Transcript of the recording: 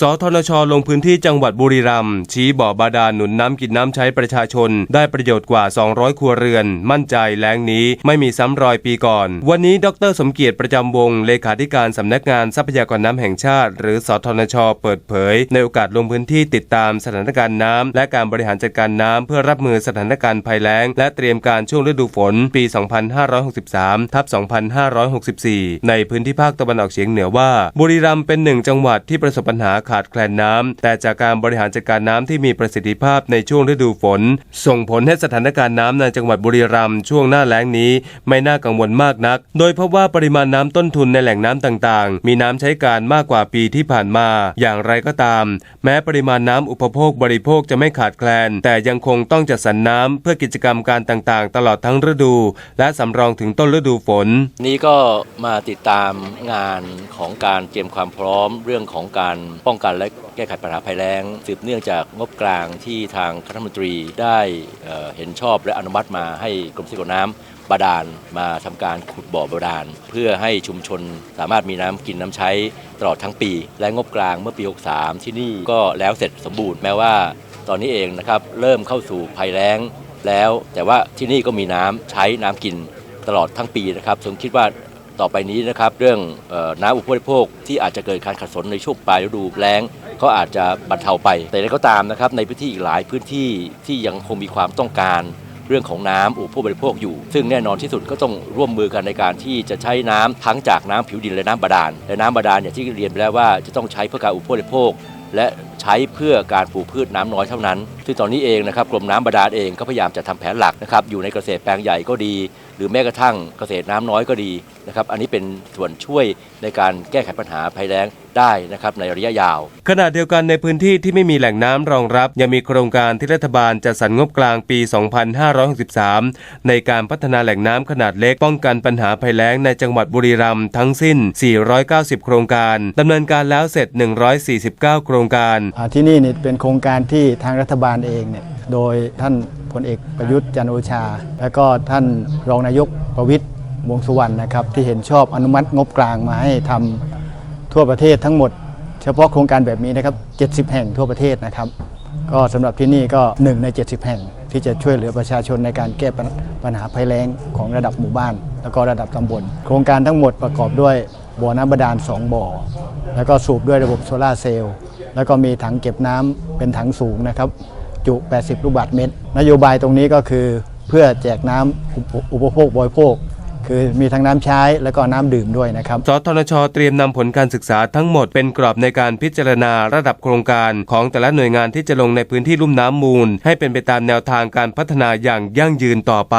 สทนชลงพื้นที่จังหวัดบุรีรัมย์ชี้บ่อบาดาลหนุนน้ำกินน้ำใช้ประชาชน ได้ประโยชน์กว่า 200 ครัวเรือน มั่นใจแล้งนี้ไม่มีซ้ำรอยปีก่อน วันนี้ดรสมเกียรติประจำวงเลขาธิการสำนักงานทรัพยากรน้ำแห่งชาติ หรือสทนช เปิดเผย ในโอกาสลงพื้นที่ติดตามสถานการณ์น้ำและการบริหารจัดการน้ำเพื่อรับมือสถานการณ์ภัยแล้ง และเตรียมการช่วงฤดูฝน ปี 2563ทับ2564 ในพื้นที่ภาคตะวันออกเฉียงเหนือว่า บุรีรัมย์เป็นหนึ่งจังหวัดที่ประสบปัญหาขาดแคลนน้ำแต่จากการบริหารจัดการน้ำที่มีประสิทธิภาพในช่วงฤดูฝน ส่งผลให้สถานการณ์น้ำในจังหวัดบุรีรัมย์ช่วงหน้าแล้งนี้ ไม่น่ากังวลมากนัก โดยพบว่าปริมาณน้ำต้นทุนในแหล่งน้ำต่างๆ มีน้ำใช้การมากกว่าปีที่ผ่านมา อย่างไรก็ตาม แม้ปริมาณน้ำอุปโภคบริโภคจะไม่ขาดแคลน แต่ยังคงต้องจัดสรรน้ำเพื่อกิจกรรมการต่างๆ ตลอดทั้งฤดู และสำรองถึงต้นฤดูฝน นี้ก็มาติดตามงานของการเตรียมความพร้อมเรื่องของการป้องกันและแก้ไขปัญหาภัยแล้ง สืบเนื่องจากงบกลางที่ทางคณะมนตรีได้เห็นชอบและอนุมัติมาให้กรมทรัพยากรน้ำบาดาลมาทำการขุดบ่อบาดาลเพื่อให้ชุมชนสามารถมีน้ำกินน้ำใช้ตลอดทั้งปี และงบกลางเมื่อปี 63 ที่นี่ก็แล้วเสร็จสมบูรณ์แม้ว่าตอนนี้เองนะครับเริ่มเข้าสู่ภัยแล้งแล้วแต่ว่าที่นี่ก็มีน้ำใช้น้ำกินตลอดทั้งปีนะครับผมคิดว่า ต่อไปนี้นะครับเรื่องออน้ำอุปโภคที่อาจจะเกิดการขัดสนในช่วงปลายฤดูแล้งก็อาจจะบรรเทาไป แต่อย่างไรก็ตามนะครับในพื้นที่อีกหลายพื้นที่ที่ยังคงมีความต้องการเรื่องของน้ำอุปโภคบริโภคอยู่ ซึ่งแน่นอนที่สุดก็ต้องร่วมมือกันในการที่จะใช้น้ำทั้งจากน้ำผิวดินและน้ำบาดาลและน้ำบาดาลเนี่ยที่เรียนไปแล้วว่าจะต้องใช้เพื่อการอุปโภคบริโภค และ ใช้เพื่อการปลูกพืชน้ำน้อยเท่านั้น ซึ่งตอนนี้เองนะครับกรมน้ำบาดาลเองก็พยายามจะทำแผนหลักนะครับอยู่ในเกษตรแปลงใหญ่ก็ดี หรือแม้กระทั่งเกษตรน้ำน้อยก็ดีนะครับอันนี้เป็นส่วนช่วยในการแก้ไขปัญหาภัยแล้งได้นะครับในระยะยาว ขณะเดียวกันในพื้นที่ที่ไม่มีแหล่งน้ำรองรับ ยังมีโครงการที่รัฐบาลจัดสรรงบกลางปี 2563 ในการพัฒนาแหล่งน้ำขนาดเล็กป้องกันปัญหาภัยแล้งในจังหวัดบุรีรัมย์ทั้งสิ้น 490 โครงการดำเนินการแล้วเสร็จ 149 โครงการอ่าที่นี่นี่เป็นโครงการที่ทางรัฐบาลเองเนี่ยโดยท่านพลเอกประยุทธ์จันโอชา และก็ท่านรองนายกประวิตรวงสุวรรณนะครับที่เห็นชอบอนุมัติงบกลางมาให้ทำทั่วประเทศทั้งหมด เฉพาะโครงการแบบนี้นะครับ 70 แห่งทั่วประเทศนะครับ ก็สำหรับที่นี่ก็1ใน 70 แห่งที่จะช่วยเหลือประชาชนในการแก้ปัญหาภัยแล้งของระดับหมู่บ้าน แล้วก็ระดับตำบล โครงการทั้งหมดประกอบด้วยบ่อน้ำบาดาล 2 บ่อ แล้วก็สูบด้วยระบบโซลาเซลล์ แล้วก็มีถังเก็บน้ำเป็นถังสูงนะครับ จุ 80 ลูกบาศก์เมตร นโยบายตรงนี้ก็คือเพื่อแจกน้ำอุปอุปโภคบริโภค คือมีทั้งน้ำใช้แล้วก็น้ำดื่มด้วยนะครับ สทช เตรียมนำผลการศึกษาทั้งหมดเป็นกรอบในการพิจารณาระดับโครงการของแต่ละหน่วยงานที่จะลงในพื้นที่ลุ่มน้ำมูล ให้เป็นไปตามแนวทางการพัฒนาอย่างยั่งยืนต่อไป